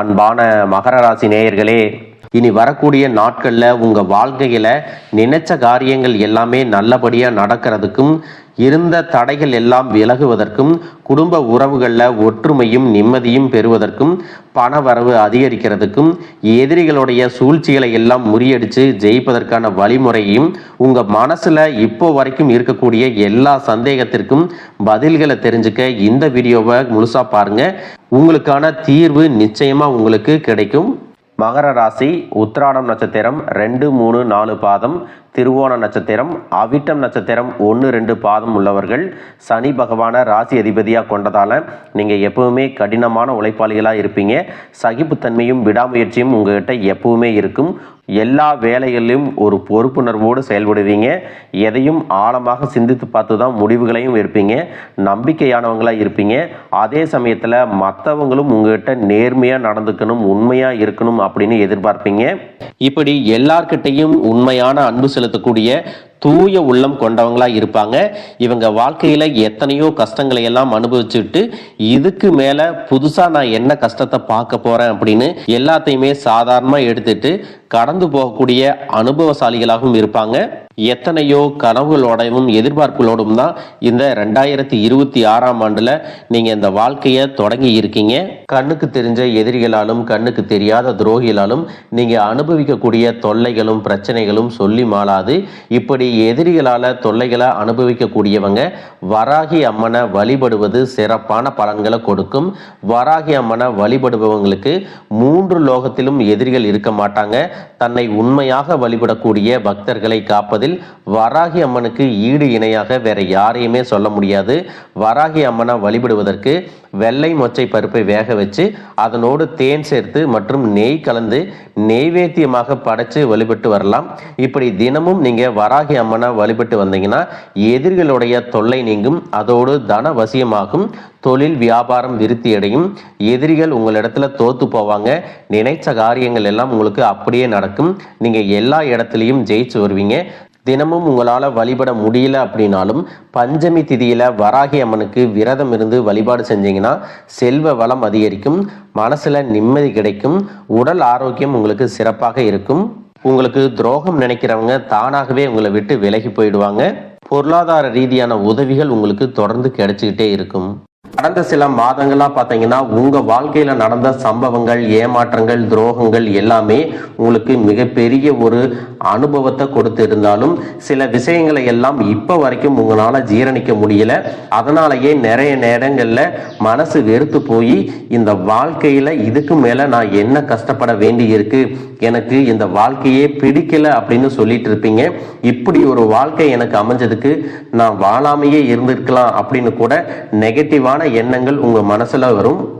அன்பான மகர ராசி நேயர்களே இனி வரக்கூடிய நாட்கள்ல உங்க வாழ்க்கையில் நினைச்ச காரியங்கள் எல்லாமே நல்லபடியா நடக்கிறதுக்கும் இருந்த தடைகள் எல்லாம் விலகுவதற்கும் குடும்ப உறவுகளில் ஒற்றுமையும் நிம்மதியும் பெறுவதற்கும் பண வரவு அதிகரிக்கிறதுக்கும் எதிரிகளுடைய சூழ்ச்சிகளை எல்லாம் முறியடிச்சு ஜெயிப்பதற்கான வழிமுறையும் உங்கள் மனசில் இப்போ வரைக்கும் இருக்கக்கூடிய எல்லா சந்தேகத்திற்கும் பதில்களை தெரிஞ்சுக்க இந்த வீடியோவை முழுசாக பாருங்க. உங்களுக்கான தீர்வு நிச்சயமாக உங்களுக்கு கிடைக்கும். மகர ராசி உத்திராடம் நட்சத்திரம் ரெண்டு மூணு நாலு பாதம் திருவோண நட்சத்திரம் அவிட்டம் நட்சத்திரம் ஒன்று ரெண்டு பாதம் உள்ளவர்கள் சனி பகவானை ராசி அதிபதியாக கொண்டதால் நீங்கள் எப்பவுமே கடினமான உழைப்பாளிகளாக இருப்பீங்க. சகிப்புத்தன்மையும் விடாமுயற்சியும் உங்கள்கிட்ட எப்பவுமே இருக்கும். எல்லா வேலைகளிலும் ஒரு பொறுப்புணர்வோடு செயல்படுவீங்க. எதையும் ஆழமாக சிந்தித்து பார்த்து தான் முடிவுகளையும் எடுப்பீங்க. நம்பிக்கையானவங்களாக இருப்பீங்க. அதே சமயத்தில் மற்றவங்களும் உங்ககிட்ட நேர்மையாக நடந்துக்கணும் உண்மையாக இருக்கணும் அப்படின்னு எதிர்பார்ப்பீங்க. இப்படி எல்லார்கிட்டையும் உண்மையான அன்பு செலுத்தக்கூடிய தூய உள்ளம் கொண்டவங்களா இருப்பாங்க. இவங்க வாழ்க்கையில எத்தனையோ கஷ்டங்களை எல்லாம் அனுபவிச்சுட்டு இதுக்கு மேல புதுசா நான் என்ன கஷ்டத்தை பார்க்க போறேன் அப்படின்னு எல்லாத்தையுமே சாதாரணமா எடுத்துட்டு கடந்து போகக்கூடிய அனுபவசாலிகளாகவும் இருப்பாங்க. எத்தனையோ கனவுகளோடவும் எதிர்பார்ப்புகளோடும் தான் இந்த ரெண்டாயிரத்தி இருபத்தி ஆறாம் ஆண்டுல நீங்க இந்த வாழ்க்கையை தொடங்கி இருக்கீங்க. கண்ணுக்கு தெரிஞ்ச எதிரிகளாலும் கண்ணுக்கு தெரியாத துரோகிகளாலும் நீங்க அனுபவிக்கக்கூடிய தொல்லைகளும் பிரச்சனைகளும் சொல்லி மாளாது. இப்படி எதிரிகளால தொல்லைகளை அனுபவிக்கக்கூடியவங்க வராகி அம்மனை வழிபடுவது சிறப்பான பலன்களை கொடுக்கும். வராகி அம்மனை வழிபடுபவங்களுக்கு மூன்று லோகத்திலும் எதிரிகள் இருக்க மாட்டாங்க. தன்னை உண்மையாக வழிபடக்கூடிய பக்தர்களை காப்பதில் வராகி அம்மனுக்கு ஈடு இணையாக வேற யாரையுமே சொல்ல முடியாது. வராகி அம்மனை வழிபடுவதற்கு வெள்ளை மொச்சை பருப்பை வேக வச்சு அதனோடு தேன் சேர்த்து மற்றும் நெய் கலந்து நெய்வேத்தியமாக படைச்சு வழிபட்டு வரலாம். இப்படி தினமும் நீங்க வராகி அம்மனை வழிபட்டு வந்தீங்கன்னா எதிரிகளுடைய தொல்லை நீங்கும். அதோடு தன வசியமாகும். தொழில் வியாபாரம் விருத்தி அடையும். எதிரிகள் உங்களிடத்துல தோத்து போவாங்க. நினைச்ச காரியங்கள் எல்லாம் உங்களுக்கு அப்படியே நடக்கும். நீங்க எல்லா இடத்துலையும் ஜெயிச்சு வருவீங்க. தினமும் உங்களால் வழிபட முடியல அப்படின்னாலும் பஞ்சமி திதியில் வராகி அம்மனுக்கு விரதம் இருந்து வழிபாடு செஞ்சீங்கன்னா செல்வ வளம் அதிகரிக்கும் மனசில் நிம்மதி கிடைக்கும் உடல் ஆரோக்கியம் உங்களுக்கு சிறப்பாக இருக்கும். உங்களுக்கு துரோகம் நினைக்கிறவங்க தானாகவே உங்களை விட்டு விலகி போயிடுவாங்க. பொருளாதார ரீதியான உதவிகள் உங்களுக்கு தொடர்ந்து கிடைச்சிக்கிட்டே இருக்கும். கடந்த சில மாதங்களா பார்த்தீங்கன்னா உங்க வாழ்க்கையில நடந்த சம்பவங்கள் ஏமாற்றங்கள் துரோகங்கள் எல்லாமே உங்களுக்கு மிகப்பெரிய ஒரு அனுபவத்தை கொடுத்து இருந்தாலும் சில விஷயங்களை எல்லாம் இப்ப வரைக்கும் உங்களால ஜீரணிக்க முடியல. அதனாலயே நிறைய நேரங்கள்ல மனசு வெறுத்து போய் இந்த வாழ்க்கையில இதுக்கு மேல நான் என்ன கஷ்டப்பட வேண்டி இருக்கு எனக்கு இந்த வாழ்க்கையே பிடிக்கல அப்படின்னு சொல்லிட்டு இருப்பீங்க. இப்படி ஒரு வாழ்க்கை எனக்கு அமைஞ்சதுக்கு நான் வாழாமையே இருந்திருக்கலாம் அப்படின்னு கூட நெகட்டிவான எண்ணங்கள் உங்க மனசுல வரும்.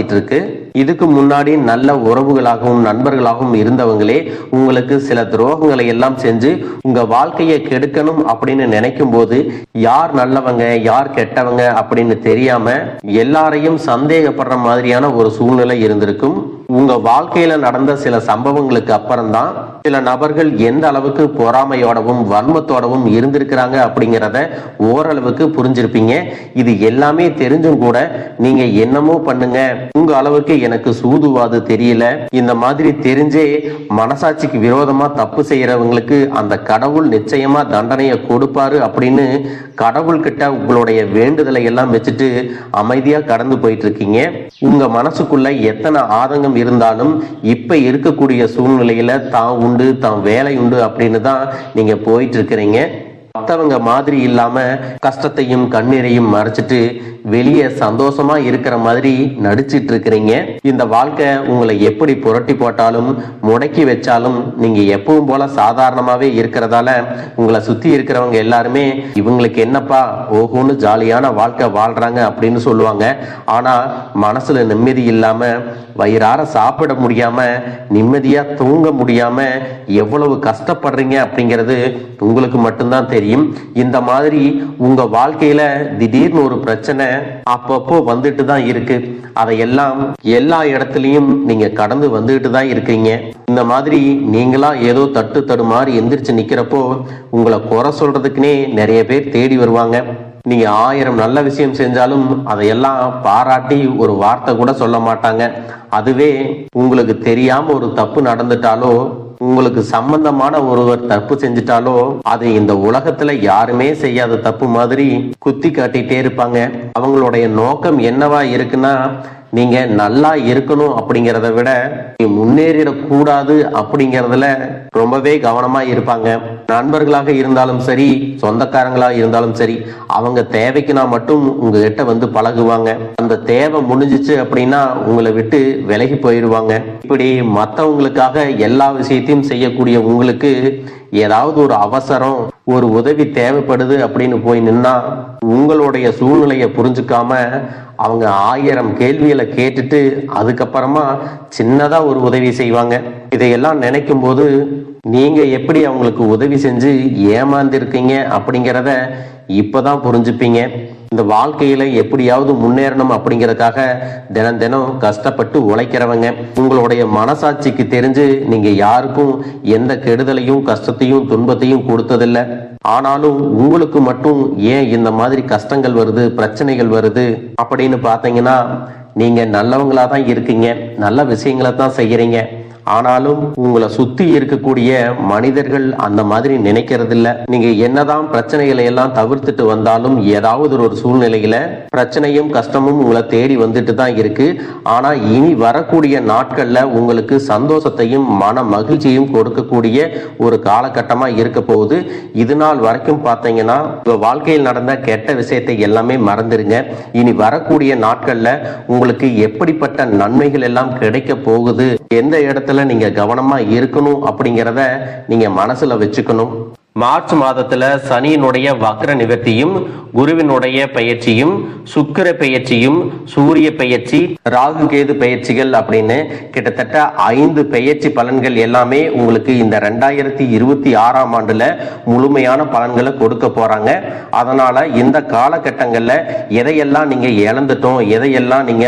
இருக்கு. இதுக்கு முன்னாடி நல்ல உறவுகளாகவும் நண்பர்களாகவும் இருந்தவங்களே உங்களுக்கு சில துரோகங்களை எல்லாம் செஞ்சு உங்க வாழ்க்கையை கெடுக்கணும் அப்படின்னு நினைக்கும் போது யார் நல்லவங்க யார் கெட்டவங்க அப்படின்னு தெரியாம எல்லாரையும் சந்தேகப்படுற மாதிரியான ஒரு சூழ்நிலை இருந்திருக்கும். உங்க வாழ்க்கையில நடந்த சில சம்பவங்களுக்கு அப்புறம்தான் சில நபர்கள் எந்த அளவுக்கு பொறாமையோடவும் வன்மத்தோடவும் இருந்திருக்கிறாங்க அப்படிங்கிறத ஓரளவுக்கு புரிஞ்சிருப்பீங்க. இது எல்லாமே தெரிஞ்சும் கூட நீங்க என்னமோ பண்ணுங்க. உங்க அளவுக்கு எனக்கு சூதுவாது தெரியல. இந்த மாதிரி தெரிஞ்சே மனசாட்சிக்கு விரோதமா தப்பு செய்யறவங்களுக்கு அந்த கடவுள் நிச்சயமா தண்டனையை கொடுப்பாரு அப்படின்னு கடவுள்கிட்ட உங்களுடைய வேண்டுதலை எல்லாம் வச்சுட்டு அமைதியா கடந்து போயிட்டு இருக்கீங்க உங்க மனசுக்குள்ள எத்தனை ஆதங்கம் இருந்தாலும் இப்ப இருக்கக்கூடிய சூழ்நிலையில தான் உண்டு தான் வேலை உண்டு அப்படின்னு தான் நீங்க போயிட்டு இருக்கிறீங்க மத்தவங்க மாதிரி இல்லாம கஷ்டத்தையும் கண்ணீரையும் மறைச்சிட்டு வெளியே சந்தோஷமா இருக்கிற மாதிரி நடிச்சிட்டு இருக்கிறீங்க. இந்த வாழ்க்கை உங்களை எப்படி புரட்டி போட்டாலும் முடக்கி வச்சாலும் நீங்க எப்பவும் போல சாதாரணமாவே இருக்கிறதால உங்களை சுத்தி இருக்கிறவங்க எல்லாருமே இவங்களுக்கு என்னப்பா ஓஹோன்னு ஜாலியான வாழ்க்கை வாழ்றாங்க அப்படின்னு சொல்லுவாங்க. ஆனா மனசுல நிம்மதி இல்லாம வயிறார சாப்பிட முடியாம நிம்மதியா தூங்க முடியாம எவ்வளவு கஷ்டப்படுறீங்க அப்படிங்கிறது உங்களுக்கு மட்டும்தான் தெரியும் இந்த மாதிரி உங்க வாழ்க்கையில திடீர்னு ஒரு பிரச்சனை அப்பப்போ வந்துட்டு தான் இருக்கு. அதையெல்லாம் எல்லா இடத்துலயும் நீங்க கடந்து வந்துட்டு தான் இருக்கீங்க. இந்த மாதிரி நீங்களா ஏதோ தட்டு தடுமாறி எந்திரிச்சு நிக்கிறப்போ உங்களை குறை சொல்றதுக்குனே நிறைய பேர் தேடி வருவாங்க. நீங்க ஆயிரம் நல்ல விஷயம் செஞ்சாலும் அதையெல்லாம் பாராட்டி ஒரு வார்த்தை கூட சொல்ல மாட்டாங்க. அதுவே உங்களுக்கு தெரியாம ஒரு தப்பு நடந்துட்டாலோ உங்களுக்கு சம்பந்தமான ஒருவர் தப்பு செஞ்சுட்டாலோ அது இந்த உலகத்துல யாருமே செய்யாத தப்பு மாதிரி குத்தி காட்டிட்டே இருப்பாங்க. அவங்களுடைய நோக்கம் என்னவா இருக்குன்னா நீங்க நல்லா இருக்கணும் அப்படிங்கிறத விட நீ முன்னேறிடக்கூடாது அப்படிங்கறதுல ரொம்பவே கவனமா இருப்பாங்க. நண்பர்களாக இருந்தாலும் சரி சொந்தக்காரங்களாக இருந்தாலும் சரி அவங்க தேவைக்குனா மட்டும் உங்ககிட்ட வந்து பழகுவாங்க. அந்த தேவை முடிஞ்சிச்சு அப்படின்னா உங்களை விட்டு விலகி போயிடுவாங்க. இப்படி மற்றவங்களுக்காக எல்லா விஷயத்தையும் செய்யக்கூடிய உங்களுக்கு ஏதாவது ஒரு அவசரம் ஒரு உதவி தேவைப்படுது அப்படின்னு போய் நின்னா உங்களுடைய சூழ்நிலையை புரிஞ்சுக்காம அவங்க ஆயிரம் கேள்விகளை கேட்டுட்டு அதுக்கப்புறமா சின்னதாக ஒரு உதவி செய்வாங்க. இதையெல்லாம் நினைக்கும் போது நீங்கள் எப்படி அவங்களுக்கு உதவி செஞ்சு ஏமாந்திருக்கீங்க அப்படிங்கிறத இப்பதான் புரிஞ்சுப்பீங்க. இந்த வாழ்க்கையில எப்படியாவது முன்னேறணும் அப்படிங்கறதுக்காக தினம் தினம் கஷ்டப்பட்டு உழைக்கிறவங்க. உங்களுடைய மனசாட்சிக்கு தெரிஞ்சு நீங்க யாருக்கும் எந்த கெடுதலையும் கஷ்டத்தையும் துன்பத்தையும் கொடுத்ததில்ல. ஆனாலும் உங்களுக்கு மட்டும் ஏன் இந்த மாதிரி கஷ்டங்கள் வருது பிரச்சனைகள் வருது அப்படின்னு பார்த்தீங்கன்னா நீங்க நல்லவங்களா தான் இருக்கீங்க. நல்ல விஷயங்களை தான் செய்யறீங்க. ஆனாலும் உங்களை சுத்தி இருக்கக்கூடிய மனிதர்கள் அந்த மாதிரி நினைக்கிறது இல்ல நீங்க என்னதான் பிரச்சனைகளை எல்லாம் தவிர்த்துட்டு வந்தாலும் ஏதாவது ஒரு சூழ்நிலையில பிரச்சனையும் கஷ்டமும் உங்களை தேடி வந்துட்டு தான் இருக்கு. ஆனா இனி வரக்கூடிய நாட்கள்ல உங்களுக்கு சந்தோஷத்தையும் மன மகிழ்ச்சியும் கொடுக்கக்கூடிய ஒரு காலகட்டமா இருக்க போகுது. இது நாள் வரைக்கும் பார்த்தீங்கன்னா வாழ்க்கையில் நடந்த கெட்ட விஷயத்தை எல்லாமே மறந்துருங்க. இனி வரக்கூடிய நாட்கள்ல உங்களுக்கு எப்படிப்பட்ட நன்மைகள் எல்லாம் கிடைக்க போகுது? எந்த இடத்துல நீங்க கவனமா இருக்கணும் அப்படிங்கிறத நீங்க மனசுல வச்சுக்கணும். மார்ச் மாதத்துல சனியினுடைய வக்ர நிவர்த்தியும் குருவினுடைய பயிற்சியும் சுக்கிர பயிற்சியும் சூரிய பயிற்சி ராகு கேது பயிற்சிகள் அப்படின்னு கிட்டத்தட்ட ஐந்து பயிற்சி பலன்கள் எல்லாமே உங்களுக்கு இந்த ரெண்டாயிரத்தி இருபத்தி ஆறாம் ஆண்டுல முழுமையான பலன்களை கொடுக்க போறாங்க. அதனால இந்த காலகட்டங்கள்ல எதையெல்லாம் நீங்க இழந்துட்டோம் எதையெல்லாம் நீங்க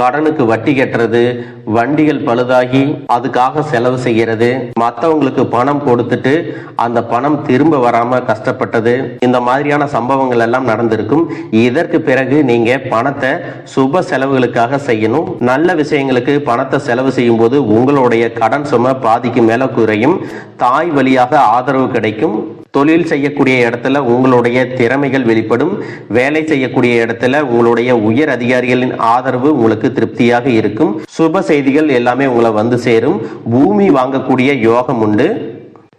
கடனுக்கு வட்டி கட்டுறது வண்டிகள் பழுதாகி அதுக்காக செலவு செய்கிறது. மற்றவங்களுக்கு பணம் கொடுத்துட்டு அந்த பணம் திரும்ப வராம கஷ்டப்பட்டது. இந்த மாதிரியான சம்பவங்கள் எல்லாம் நடந்திருக்கும். இதற்கு பிறகு நீங்க பணத்தை சுப செலவுகளுக்காக செய்யணும். நல்ல விஷயங்களுக்கு பணத்தை செலவு செய்யும் போது உங்களுடைய கடன் சுமை பாதிக்கு மேல குறையும். தாய் வழியாக ஆதரவு கிடைக்கும். தொழில் செய்யக்கூடிய இடத்துல உங்களுடைய திறமைகள் வெளிப்படும். வேலை செய்யக்கூடிய இடத்துல உங்களுடைய உயர் அதிகாரிகளின் ஆதரவு உங்களுக்கு திருப்தியாக இருக்கும். சுப செய்திகள் எல்லாமே உங்களை வந்து சேரும். பூமி வாங்கக்கூடிய யோகம் உண்டு.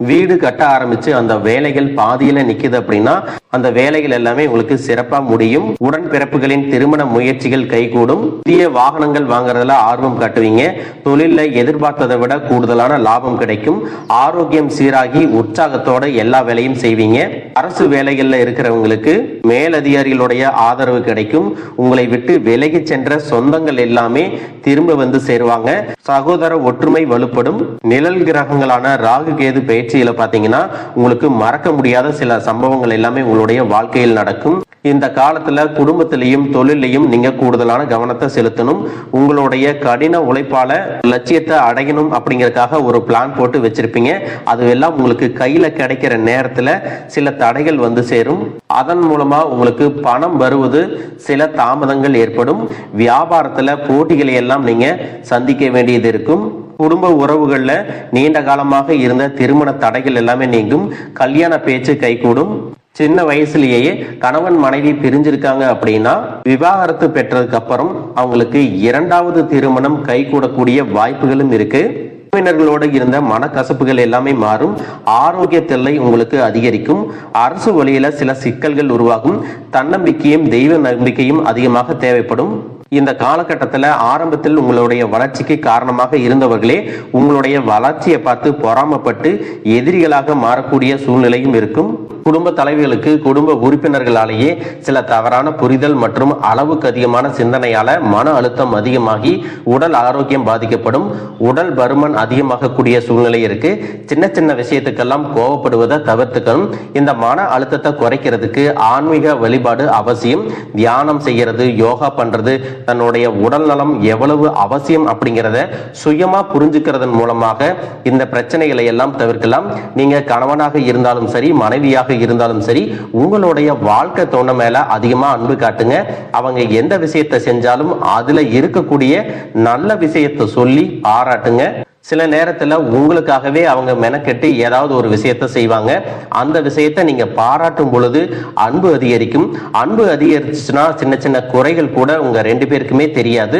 வீடு கட்ட ஆரம்பிச்சு அந்த வேலைகள் பாதியில நிக்குது அப்படின்னா அந்த வேலைகள் எல்லாமே உங்களுக்கு சிறப்பா முடியும். உடன்பிறப்புகளின் திருமண முயற்சிகள் கைகூடும். புதிய வாகனங்கள் வாங்குறதுல ஆர்வம் காட்டுவீங்க. தொழில எதிர்பார்த்ததை விட கூடுதலான லாபம் கிடைக்கும். ஆரோக்கியம் சீராகி உற்சாகத்தோட எல்லா வேலையும் செய்வீங்க. அரசு வேலைகள்ல இருக்கிறவங்களுக்கு மேலதிகாரிகளுடைய ஆதரவு கிடைக்கும். உங்களை விட்டு விலகி சென்ற சொந்தங்கள் எல்லாமே திரும்ப வந்து சேருவாங்க. சகோதர ஒற்றுமை வலுப்படும். நிழல் கிரகங்களான ராகு கேது நிகழ்ச்சியில பாத்தீங்கன்னா உங்களுக்கு மறக்க முடியாத சில சம்பவங்கள் எல்லாமே உங்களுடைய வாழ்க்கையில் நடக்கும். இந்த காலத்துல குடும்பத்திலையும் தொழிலையும் நீங்க கூடுதலான கவனத்தை செலுத்தணும். உங்களுடைய கடின உழைப்பால லட்சியத்தை அடையணும் அப்படிங்கறதுக்காக ஒரு பிளான் போட்டு வச்சிருப்பீங்க. அதுவெல்லாம் உங்களுக்கு கையில கிடைக்கிற நேரத்துல சில தடைகள் வந்து சேரும். அதன் மூலமா உங்களுக்கு பணம் வருவது சில தாமதங்கள் ஏற்படும். வியாபாரத்துல போட்டிகளை எல்லாம் நீங்க சந்திக்க வேண்டியது இருக்கும். குடும்ப உறவுகளில் நீண்ட காலமாக இருந்த திருமண தடைகள் எல்லாமே நீங்கும். கல்யாண பேச்சு கைகூடும். சின்ன வயசுலேயே கணவன் மனைவி பிரிஞ்சிருக்காங்க அப்படின்னா விவாகரத்து பெற்றதுக்கு அப்புறம் அவங்களுக்கு இரண்டாவது திருமணம் கைகூடக்கூடிய வாய்ப்புகளும் இருக்கு. உறவினர்களோடு இருந்த மனக்கசப்புகள் எல்லாமே மாறும். ஆரோக்கிய தொல்லை உங்களுக்கு அதிகரிக்கும். அரசு வழியில சில சிக்கல்கள் உருவாகும். தன்னம்பிக்கையும் தெய்வ நம்பிக்கையும் அதிகமாக தேவைப்படும். இந்த காலகட்டத்தில் ஆரம்பத்தில் உங்களுடைய வளர்ச்சிக்கு காரணமாக இருந்தவர்களே உங்களுடைய வளர்ச்சியை பார்த்து பொறாமப்பட்டு எதிரிகளாக மாறக்கூடிய சூழ்நிலையும் இருக்கும். குடும்ப தலைவிகளுக்கு குடும்ப உறுப்பினர்களாலேயே சில தவறான புரிதல் மற்றும் அளவுக்கு அதிகமான சிந்தனையால மன அழுத்தம் அதிகமாகி உடல் ஆரோக்கியம் பாதிக்கப்படும். உடல் பருமன் அதிகமாகக்கூடிய சூழ்நிலை இருக்கு. சின்ன சின்ன விஷயத்துக்கெல்லாம் கோவப்படுவதை தவிர்த்துக்கணும். இந்த மன அழுத்தத்தை குறைக்கிறதுக்கு ஆன்மீக வழிபாடு அவசியம். தியானம் செய்யறது யோகா பண்றது தன்னுடைய உடல் நலம் எவ்வளவு அவசியம் அப்படிங்கிறத சுயமா புரிஞ்சுக்கிறதன் மூலமாக இந்த பிரச்சனைகளை எல்லாம் தவிர்க்கலாம். நீங்க கணவனாக இருந்தாலும் சரி மனைவியாக இருந்தாலும் சரி உங்களுடைய வாழ்க்கை தோண மேல அதிகமா அன்பு காட்டுங்க. அவங்க எந்த விஷயத்தை செஞ்சாலும் அதுல இருக்கக்கூடிய நல்ல விஷயத்தை சொல்லி பாராட்டுங்க சில நேரத்துல உங்களுக்காகவே அவங்க மெனக்கெட்டு ஏதாவது ஒரு விஷயத்த செய்வாங்க. அந்த விஷயத்த நீங்க பாராட்டும் பொழுது அன்பு அதிகரிக்கும். அன்பு அதிகரிச்சுன்னா சின்ன சின்ன குறைகள் கூட உங்க ரெண்டு பேருக்குமே தெரியாது.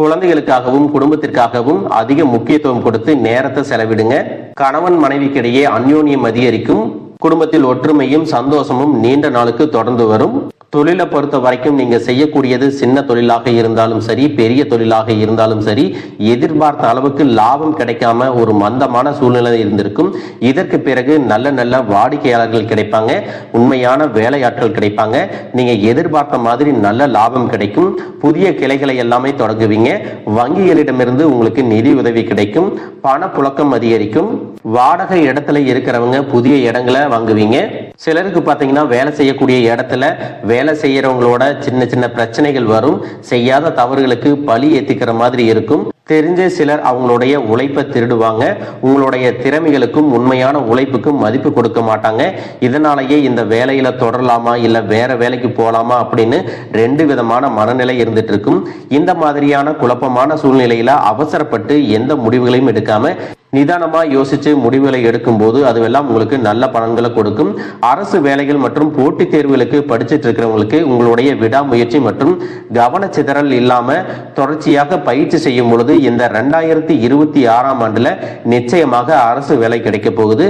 குழந்தைகளுக்காகவும் குடும்பத்திற்காகவும் அதிக முக்கியத்துவம் கொடுத்து நேரத்தை செலவிடுங்க. கணவன் மனைவிக்கிடையே அந்யோன்யம் அதிகரிக்கும். குடும்பத்தில் ஒற்றுமையும் சந்தோஷமும் நீண்ட நாளுக்கு தொடர்ந்து வரும். தொழிலை பொறுத்த வரைக்கும் நீங்க செய்யக்கூடியது சின்ன தொழிலாக இருந்தாலும் சரி பெரிய தொழிலாக இருந்தாலும் சரி எதிர்பார்த்த அளவுக்கு லாபம் கிடைக்காம ஒரு மந்தமான சூழ்நிலை இருந்திருக்கும். இதற்கு பிறகு நல்ல நல்ல வாடிக்கையாளர்கள் கிடைப்பாங்க உண்மையான வேலையாட்கள் கிடைப்பாங்க. நீங்க எதிர்பார்த்த மாதிரி நல்ல லாபம் கிடைக்கும். புதிய கிளைகளை எல்லாமே தொடங்குவீங்க. வங்கிகளிடமிருந்து உங்களுக்கு நிதி உதவி கிடைக்கும். பணப்புழக்கம் அதிகரிக்கும். வாடகை இடத்துல இருக்கிறவங்க புதிய இடங்களை வாங்குவீங்க. சிலருக்கு பார்த்தீங்கன்னா வேலை செய்யக்கூடிய இடத்துல வேலை செய்யறவங்களோட சின்ன சின்ன பிரச்சனைகள் வரும். செய்யாத தவறுகளுக்கு பழி ஏத்திக்கிற மாதிரி இருக்கும். தெரிஞ்ச சிலர் அவங்களுடைய உழைப்பை திருடுவாங்க. உங்களுடைய திறமைகளுக்கும் உண்மையான உழைப்புக்கும் மதிப்பு கொடுக்க மாட்டாங்க. இதனாலேயே இந்த வேலையில தொடரலாமா இல்ல வேற வேலைக்கு போகலாமா அப்படின்னு ரெண்டு விதமான மனநிலை இருந்துட்டு இருக்கும். இந்த மாதிரியான குழப்பமான சூழ்நிலையில அவசரப்பட்டு எந்த முடிவுகளையும் எடுக்காம நிதானமாக யோசித்து முடிவுகளை எடுக்கும் போது அதுவெல்லாம் உங்களுக்கு நல்ல பலன்களை கொடுக்கும். அரசு வேலைகள் மற்றும் போட்டித் தேர்வுகளுக்கு படிச்சுட்டு இருக்கிறவங்களுக்கு உங்களுடைய விடாமுயற்சி மற்றும் கவனச்சிதறல் இல்லாமல் தொடர்ச்சியாக பயிற்சி செய்யும் பொழுது இந்த ரெண்டாயிரத்தி இருபத்தி ஆறாம் ஆண்டில் நிச்சயமாக அரசு வேலை கிடைக்க போகுது.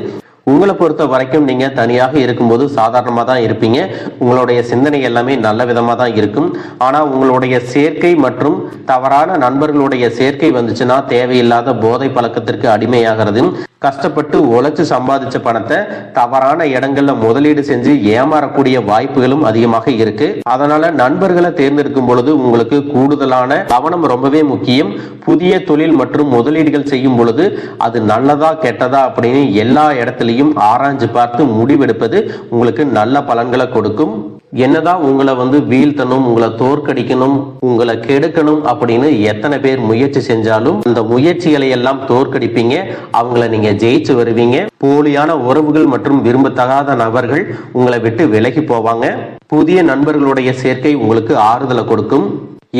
உங்களை பொறுத்த வரைக்கும் நீங்க தனியாக இருக்கும்போது சாதாரணமாக தான் இருப்பீங்க. உங்களுடைய சிந்தனை எல்லாமே நல்ல விதமாக தான் இருக்கும். ஆனா உங்களுடைய சேர்க்கை மற்றும் தவறான நண்பர்களுடைய சேர்க்கை வந்துச்சுன்னா தேவையில்லாத போதை பழக்கத்திற்கு அடிமையாகிறது கஷ்டப்பட்டு உழைச்சு சம்பாதிச்ச பணத்தை தவறான இடங்கள்ல முதலீடு செஞ்சு ஏமாறக்கூடிய வாய்ப்புகளும் அதிகமாக இருக்கு. அதனால நண்பர்களை தேர்ந்தெடுக்கும் பொழுது உங்களுக்கு கூடுதலான கவனம் ரொம்பவே முக்கியம். புதிய தொழில் மற்றும் முதலீடுகள் செய்யும் பொழுது அது நல்லதா கெட்டதா அப்படின்னு எல்லா இடத்துலையும் ஆராய்ஞ்சு பார்த்து முடிவெடுப்பது உங்களுக்கு நல்ல பலன்களை கொடுக்கும். என்னதான் உங்களை வந்து வீழ்த்தணும் உங்களை தோற்கடிக்கணும் உங்களை கெடுக்கணும் அப்படின்னு எத்தனை பேர் முயற்சி செஞ்சாலும் அந்த முயற்சிகளை எல்லாம் தோற்கடிப்பீங்க. அவங்கள நீங்க ஜெயிச்சு வருவீங்க. போலியான உறவுகள் மற்றும் விரும்பத்தகாத நபர்கள் உங்களை விட்டு விலகி போவாங்க. புதிய நண்பர்களுடைய சேர்க்கை உங்களுக்கு ஆறுதலை கொடுக்கும்.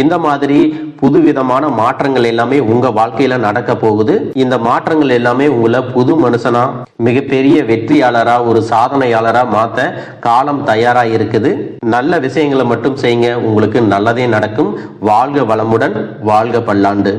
இந்த மாதிரி புதுவிதமான மாற்றங்கள் எல்லாமே உங்க வாழ்க்கையில நடக்க போகுது. இந்த மாற்றங்கள் எல்லாமே உங்களை புது மனுஷனா மிகப்பெரிய வெற்றியாளரா ஒரு சாதனையாளரா மாத்த காலம் தயாரா இருக்குது. நல்ல விஷயங்களை மட்டும் செய்யுங்க. உங்களுக்கு நல்லதே நடக்கும். வாழ்க வளமுடன் வாழ்க பல்லாண்டு.